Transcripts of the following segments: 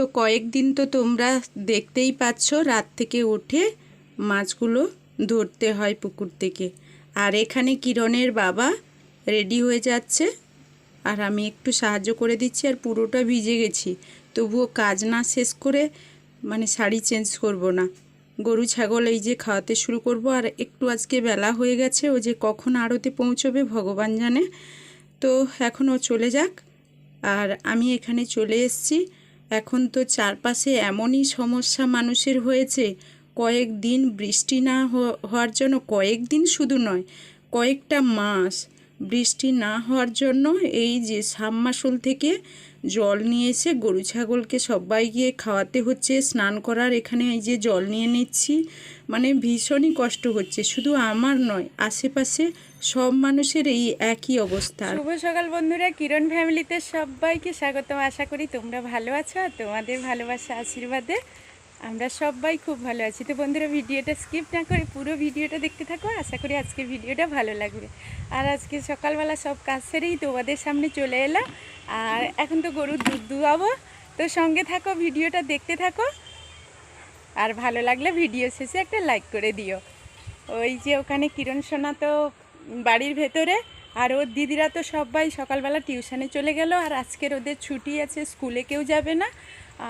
তো কয়েকদিন তো তোমরা দেখতেই পাচ্ছ, রাত থেকে উঠে মাছগুলো ধরতে হয় পুকুর থেকে। আর এখানে কিরণের বাবা রেডি হয়ে যাচ্ছে। আর আমি একটু সাহায্য করে দিচ্ছি আর পুরোটা ভিজে গেছি। তবুও কাজ না শেষ করে মানে শাড়ি চেঞ্জ করব না। গরু, ছাগল এই যে খাওয়াতে শুরু করব। আর একটু আজকে বেলা হয়ে গেছে, ও যে কখন আড়তে পৌঁছবে ভগবান জানে। তো এখন ও চলে যাক। আর আমি এখানে চলে এসেছি। এখন তো চারপাশে এমনই সমস্যা মানুষের হয়েছে। কয়েকদিন বৃষ্টি না হওয়ার জন্য কয়েক দিন শুধু নয়, কয়েকটা মাস। বৃষ্টি না হওয়ার জন্য এই যে সাবমাসুল থেকে জল নিয়ে এসে গরু ছাগলকে সবাই গিয়ে খাওয়াতে হচ্ছে, স্নান করার এখানে এই যে জল নিয়ে নিচ্ছি। মানে ভীষণই কষ্ট হচ্ছে, শুধু আমার নয়, আশেপাশে সব মানুষের এই একই অবস্থা। শুভ সকাল বন্ধুরা, কিরণ ফ্যামিলিতে সবাইকে স্বাগতম। আশা করি তোমরা ভালো আছো তোমাদের ভালোবাসা আশীর্বাদে আমরা সবাই খুব ভালো আছি। তো বন্ধুরা, ভিডিওটা স্কিপ না করে পুরো ভিডিওটা দেখতে থাকো। আশা করি আজকে ভিডিওটা ভালো লাগবে। আর আজকে সকালবেলা সব কাজ সেরেই তোমাদের সামনে চলে এলাম। আর এখন তো গরুর দুধ দুয়াবো তো সঙ্গে থাকো, ভিডিওটা দেখতে থাকো। আর ভালো লাগলে ভিডিও শেষে একটা লাইক করে দিও। ওই যে ওখানে কিরণ সোনা তো বাড়ির ভেতরে, আর ওর দিদিরা তো সবাই সকালবেলা টিউশনে চলে গেল। আর আজকের ওদের ছুটি আছে, স্কুলে কেউ যাবে না।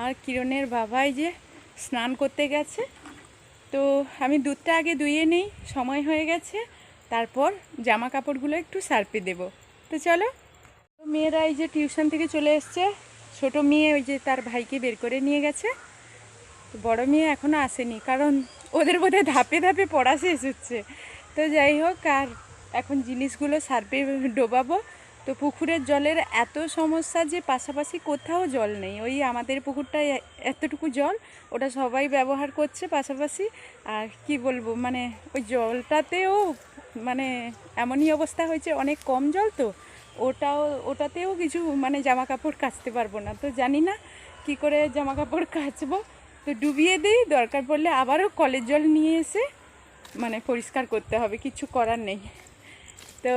আর কিরণের বাবাই যে স্নান করতে গেছে। তো আমি দুধটা আগে ধুয়ে নেই, সময় হয়ে গেছে। তারপর জামা কাপড়গুলো একটু সার্পে দেব। তো চলো। মেয়েরা এই যে টিউশন থেকে চলে এসছে। ছোট মেয়ে ওই যে তার ভাইকে বের করে নিয়ে গেছে। তো বড় মেয়ে এখনও আসেনি, কারণ ওদের বোধহয় ধাপে ধাপে পড়া শেষ হচ্ছে। তো যাই হোক, আর এখন জিনিসগুলো সার্পে ডোবাবো। তো পুকুরের জলের এত সমস্যা যে পাশাপাশি কোথাও জল নেই। ওই আমাদের পুকুরটায় এতটুকু জল, ওটা সবাই ব্যবহার করছে পাশাপাশি। আর কি বলব মানে ওই জলটাতেও মানে এমনই অবস্থা হয়েছে, অনেক কম জল তো। ওটাও, ওটাতেও কিছু মানে জামা কাপড় কাচতে পারব না। তো জানি না কি করে জামা কাপড় কাচবো। তো ডুবিয়ে দিই, দরকার পড়লে আবারও কলের জল নিয়ে এসে মানে পরিষ্কার করতে হবে, কিছু করার নেই। তো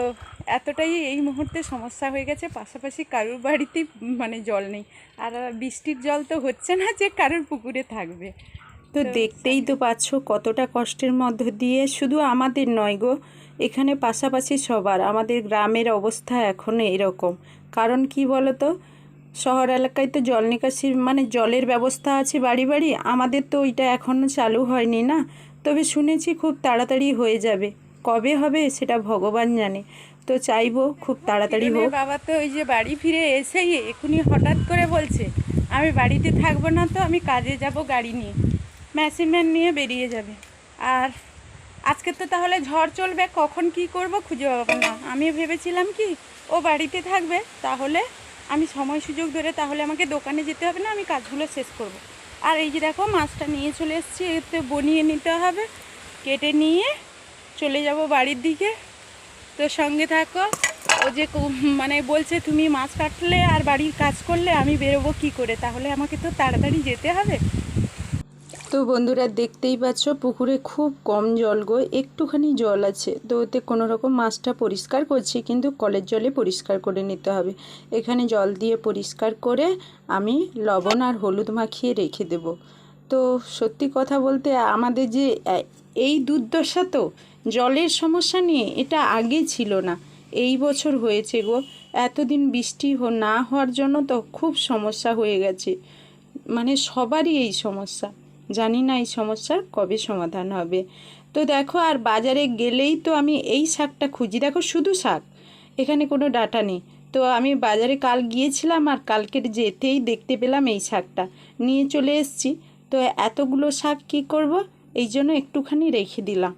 এতটাই এই মুহূর্তে সমস্যা হয়ে গেছে পাশাপাশি কারুর বাড়িতেই মানে জল নেই। আর বৃষ্টির জল তো হচ্ছে না যে কারুর পুকুরে থাকবে। তো দেখতেই তো পাচ্ছ কতটা কষ্টের মধ্য দিয়ে। শুধু আমাদের নয় গো এখানে পাশাপাশি সবার। আমাদের গ্রামের অবস্থা এখন এরকম। কারণ কি বলো তো শহর এলাকায় তো জল নিকাশির মানে জলের ব্যবস্থা আছে বাড়ি বাড়ি। আমাদের তো ওইটা এখনও চালু হয়নি না। তবে শুনেছি খুব তাড়াতাড়ি হয়ে যাবে। কবে হবে সেটা ভগবান জানে। তো চাইব খুব তাড়াতাড়ি হোক। বাবা তো ওই যে বাড়ি ফিরে এসেই এখনই হঠাৎ করে বলছে আমি বাড়িতে থাকব না তো আমি কাজে যাব গাড়ি নিয়ে। ম্যাসিম্যান নিয়ে বেরিয়ে যাবে। আর আজকে তো তাহলে ঝড় চলবে কখন কি করব খুঁজে পাবো না। আমি ভেবেছিলাম কি ও বাড়িতে থাকবে তাহলে আমি সময় সুযোগ ধরে তাহলে আমাকে দোকানে যেতে হবে না আমি কাজগুলো শেষ করব। আর এই যে দেখো মাছটা নিয়ে চলে এসেছি এতে বনিয়ে নিতে হবে কেটে নিয়ে চলে যাব বাড়ির দিকে। তো সঙ্গে থাকো। ও যে মানে বলছে, তুমি মাছ কাটলে আর বাড়ির কাজ করলে আমি বেরোবো কি করে? তাহলে আমাকে তো তাড়াতাড়ি যেতে হবে। তো বন্ধুরা, দেখতেই পাচ্ছ, পুকুরে খুব কম জল গো, একটুখানি জল আছে। তো ওতে কোনো রকম মাছটা পরিষ্কার করছি, কিন্তু কলের জলে পরিষ্কার করে নিতে হবে। এখানে জল দিয়ে পরিষ্কার করে আমি লবণ আর হলুদ মাখিয়ে রেখে দেব। তো সত্যি কথা বলতে, আমাদের যে এই দুর্দশা তো জলের সমস্যা নিয়ে এটা আগে ছিল না। এই বছর হয়েছে গো। এতদিন বৃষ্টি না হওয়ার জন্য তো খুব সমস্যা হয়ে গেছে। মানে সবারই এই সমস্যা। জানি না এই সমস্যার কবে সমাধান হবে। তো দেখো, আর বাজারে গেলেই তো আমি এই শাকটা খুঁজি। দেখো, শুধু শাক, এখানে কোনো ডাটা নেই। তো আমি বাজারে কাল গিয়েছিলাম আর কালকের যেতেই দেখতে পেলাম এই শাকটা। নিয়ে চলে এসেছি। তো এতগুলো শাক কি করব? এই জন্য একটুখানি রেখে দিলাম।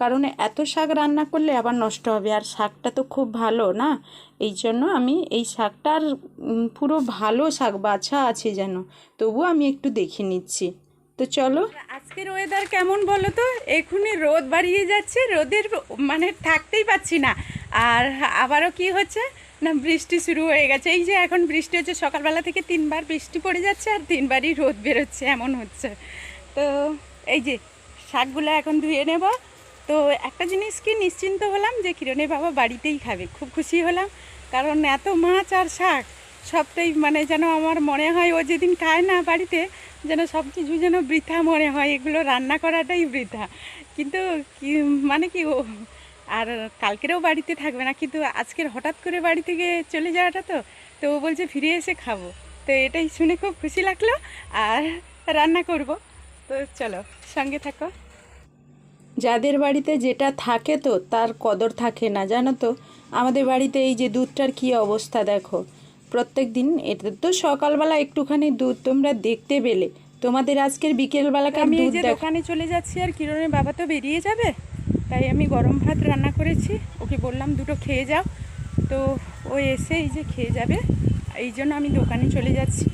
কারণ এত শাক রান্না করলে আবার নষ্ট হবে। আর শাকটা তো খুব ভালো, না? এই জন্য আমি এই শাকটার পুরো ভালো শাক বাছা আছে যেন। তবুও আমি একটু দেখে নিচ্ছি। তো চলো। আজকের ওয়েদার কেমন বলো তো? এখনই রোদ বাড়িয়ে যাচ্ছে। রোদের মানে থাকতেই পাচ্ছি না। আর আবারও কি হচ্ছে? না, বৃষ্টি শুরু হয়ে গেছে। এই যে এখন বৃষ্টি হচ্ছে, সকালবেলা থেকে তিনবার বৃষ্টি পড়ে যাচ্ছে আর তিনবারই রোদ বেরোচ্ছে। এমন হচ্ছে। তো এই যে শাকগুলো এখন ধুয়ে নেব। তো একটা জিনিস কি নিশ্চিন্ত হলাম যে কিরণের বাবা বাড়িতেই খাবে। খুব খুশি হলাম। কারণ এত মাছ আর শাক, সবটাই মানে যেন আমার মনে হয় ও যেদিন খায় না বাড়িতে, যেন সব কিছু যেন বৃথা মনে হয়। এগুলো রান্না করাটাই বৃথা। কিন্তু মানে কি ও, আর কালকেরও বাড়িতে থাকবে না। কিন্তু আজকের হঠাৎ করে বাড়ি থেকে চলে যাওয়াটা তো তো ও বলছে ফিরে এসে খাব। তো এটাই শুনে খুব খুশি লাগল। আর রান্না করব। তো চলো সঙ্গে থাকো। যাদের বাড়িতে যেটা থাকে তো তার কদর থাকে না জানো তো? আমাদের বাড়িতে এই যে দুধটার কি অবস্থা দেখো। প্রত্যেক দিন এটা তো সকালবেলা একটুখানি দুধ তোমরা দেখতে পেলে। তোমাদের আজকের বিকেলবেলাকার আমি এই যে দোকানে চলে যাচ্ছি আর কিরণের বাবা তো বেরিয়ে যাবে তাই আমি গরম ভাত রান্না করেছি। ওকে বললাম দুটো খেয়ে যাও। তো ও এসে এই যে খেয়ে যাবে এই জন্য আমি দোকানে চলে যাচ্ছি।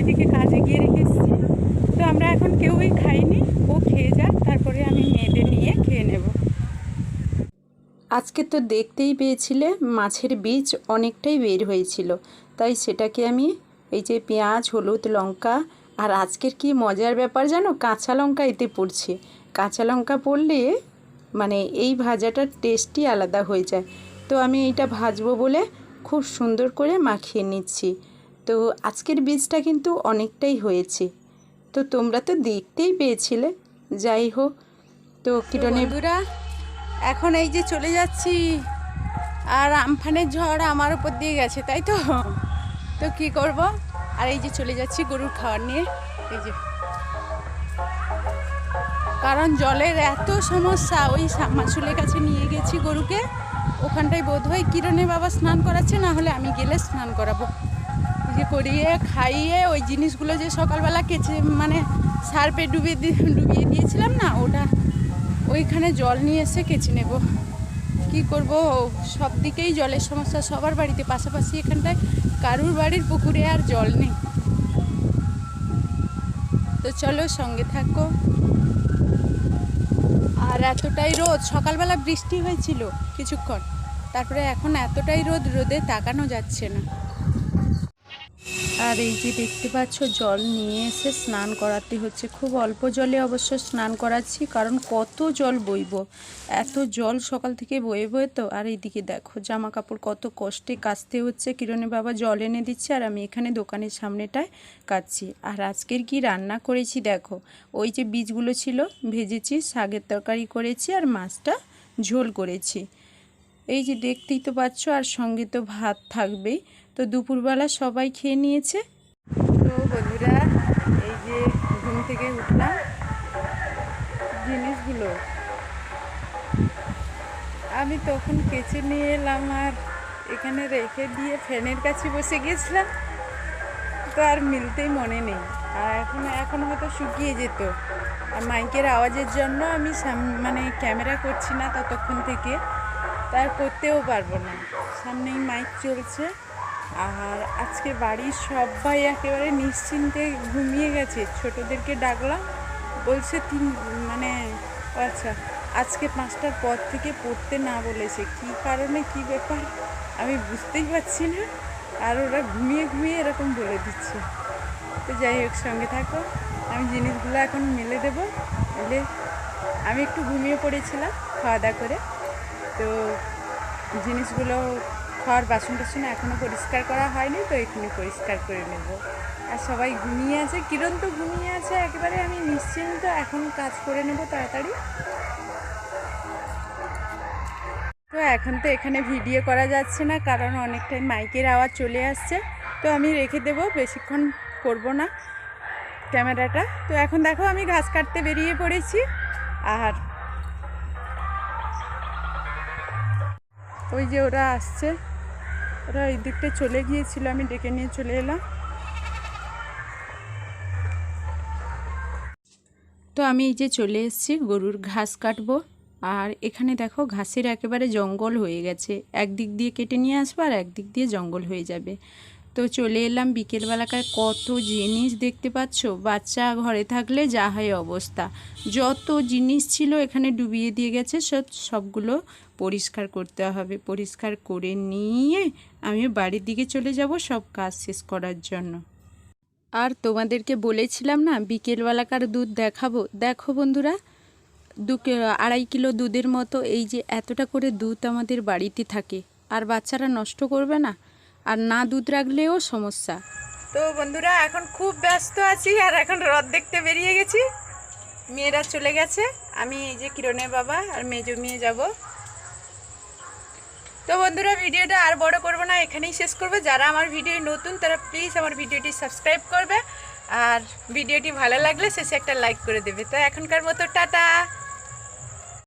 ওইদিকে কাজে গিয়ে রেখে এসেছি তো আমরা এখন কেউই খাইনি, ও খেয়ে যাক, তারপরে আমি মেয়েদের নিয়ে খেয়ে নেব। আজকে তো দেখতেই পেয়েছিলে, মাছের বীজ অনেকটাই বের হয়েছিল। তাই সেটাকে আমি এই যে পেঁয়াজ, হলুদ, লঙ্কা আর আজকের কি মজার ব্যাপার জানো? কাঁচা লঙ্কা এতে পড়ছে। কাঁচা লঙ্কা পড়লে মানে এই ভাজাটার টেস্টই আলাদা হয়ে যায়। তো আমি এইটা ভাজবো বলে খুব সুন্দর করে মাখিয়ে নিচ্ছি। তো আজকের বীজটা কিন্তু অনেকটাই হয়েছে। তো তোমরা তো দেখতেই পেয়েছিলে। যাই হোক তো কিরণের বন্ধুরা এখন এই যে চলে যাচ্ছি। আর আমফানের ঝড় আমার উপর দিয়ে গেছে তাই তো? তো কি করব? আর এই যে চলে যাচ্ছি গরুর খাবার নিয়ে। এই যে। কারণ জলের এত সমস্যা ওই মাসুলের কাছে নিয়ে গেছি গরুকে। ওখানটায় বোধ হয় কিরণের বাবা স্নান করাচ্ছে না হলে আমি গেলে স্নান করাবো। এই করিয়ে, খাইয়ে ওই জিনিসগুলো যে সকালবেলা কেচে মানে সার্পে ডুবিয়ে ডুবিয়ে দিয়েছিলাম না, ওটা ওইখানে জল নিয়ে এসে কেচে নেব। কি করব? সব দিকেই জলের সমস্যা, সবার বাড়িতে পাশাপাশি এখানটায় কারুর বাড়ির পুকুরে আর জল নেই। তো চলো সঙ্গে থাকো। আর এতটাই রোদ, সকালবেলা বৃষ্টি হয়েছিল কিছুক্ষণ, তারপরে এখন এতটাই রোদ, রোদে তাকানো যাচ্ছে না। আর এই যে দেখতে পাচ্ছ, জল নিয়ে এসে স্নান করাতে হচ্ছে। খুব অল্প জলে অবশ্য স্নান করাচ্ছি, কারণ কত জল বইব। এত জল সকাল থেকে বয়ে বয়ে তো, আর এইদিকে দেখো জামা কাপড় কত কষ্টে কাচতে হচ্ছে। কিরণে বাবা জল এনে দিচ্ছে, আর আমি এখানে দোকানের সামনেটায় কাচ্ছি। আর আজকের কি রান্না করেছি দেখো, ওই যে বীজগুলো ছিল, ভেজেছি, শাকের তরকারি করেছি, আর মাছটা ঝোল করেছি। এই যে দেখতেই তো পাচ্ছ, আর সঙ্গে তো ভাত থাকবেই। তো দুপুরবেলা সবাই খেয়ে নিয়েছে। তো বন্ধুরা, এই যে ঘুম থেকে উঠলাম, জিনিসগুলো। আমি তখন কেচে নিয়ে এলাম আর এখানে রেখে দিয়ে ফ্যানের কাছে বসে গেছিলাম। তো আর মিলতেই মনে নেই। আর এখন এখন হয়তো শুকিয়ে যেত। আর মাইকের আওয়াজের জন্য আমি মানে ক্যামেরা করছি না ততক্ষণ থেকে। তার করতেও পারব না। সামনেই মাইক চলছে। আর আজকে বাড়ির সবাই একেবারে নিশ্চিন্তে ঘুমিয়ে গেছে। ছোটদেরকে ডাকলাম, বলছে তিন মানে আচ্ছা আজকে পাঁচটার পর থেকে পড়তে না বলেছে। কি কারণে, কি ব্যাপার? আমি বুঝতেই পারছি না। আর ওরা ঘুমিয়ে ঘুমিয়ে এরকম বলে দিচ্ছে। তো যাই হোক, সঙ্গে থাকো। আমি জিনিসগুলো এখন মেলে দেবো। মেলে আমি একটু ঘুমিয়ে পড়েছিলাম খাওয়া দাওয়া করে। তো জিনিসগুলো খাওয়ার বাসন টাসন এখনও পরিষ্কার করা হয়নি, তো এখানে পরিষ্কার করে নেব। আর সবাই ঘুমিয়ে আছে, কিরণ তো ঘুমিয়ে আছে, একেবারে আমি নিশ্চিন্ত এখন কাজ করে নেব তাড়াতাড়ি। তো এখন তো এখানে ভিডিও করা যাচ্ছে না, কারণ অনেকটাই মাইকের আওয়াজ চলে আসছে, তো আমি রেখে দেব, বেশিক্ষণ করব না ক্যামেরাটা। তো এখন দেখো আমি ঘাস কাটতে বেরিয়ে পড়েছি, আর ওই যে ওরা আসছে। ওরা ওই দিকটা চলে গিয়েছিল, আমি ডেকে নিয়ে চলে এলাম। তো আমি এই যে চলে এসেছি, গরুর ঘাস কাটবো। আর এখানে দেখো, ঘাসের একেবারে জঙ্গল হয়ে গেছে। একদিক দিয়ে কেটে নিয়ে আসব আর একদিক দিয়ে জঙ্গল হয়ে যাবে। তো চলে এলাম বিকেলবেলাকার কত জিনিস দেখতে পাচ্ছ? বাচ্চা ঘরে থাকলে যা হয় অবস্থা। যত জিনিস ছিল এখানে ডুবিয়ে দিয়ে গেছে, সব সবগুলো পরিষ্কার করতে হবে। পরিষ্কার করে নিয়ে আমি বাড়ির দিকে চলে যাব সব কাজ শেষ করার জন্য। আর তোমাদেরকে বলেছিলাম না, বিকেলবেলাকার দুধ দেখাবো। দেখো বন্ধুরা, দু আড়াই কিলো দুধের মতো এই যে এতটা করে দুধ আমাদের বাড়িতে থাকে। আর বাচ্চারা নষ্ট করবে না, আর না দুধ রাখলেও সমস্যা। তো বন্ধুরা, এখন খুব ব্যস্ত আছি আর এখন রথ দেখতে বেরিয়ে গেছি। মেয়েরা চলে গেছে, আমি এই যে কিরণের বাবা আর মেজো মেয়ে যাব। তো বন্ধুরা, ভিডিওটা আর বড় করব না, এখানেই শেষ করবে। যারা আমার ভিডিও নতুন, তারা প্লিজ আমার ভিডিওটি সাবস্ক্রাইব করবে। আর ভিডিওটি ভালো লাগলে শেষে একটা লাইক করে দেবে। তো এখনকার মতো, টাটা!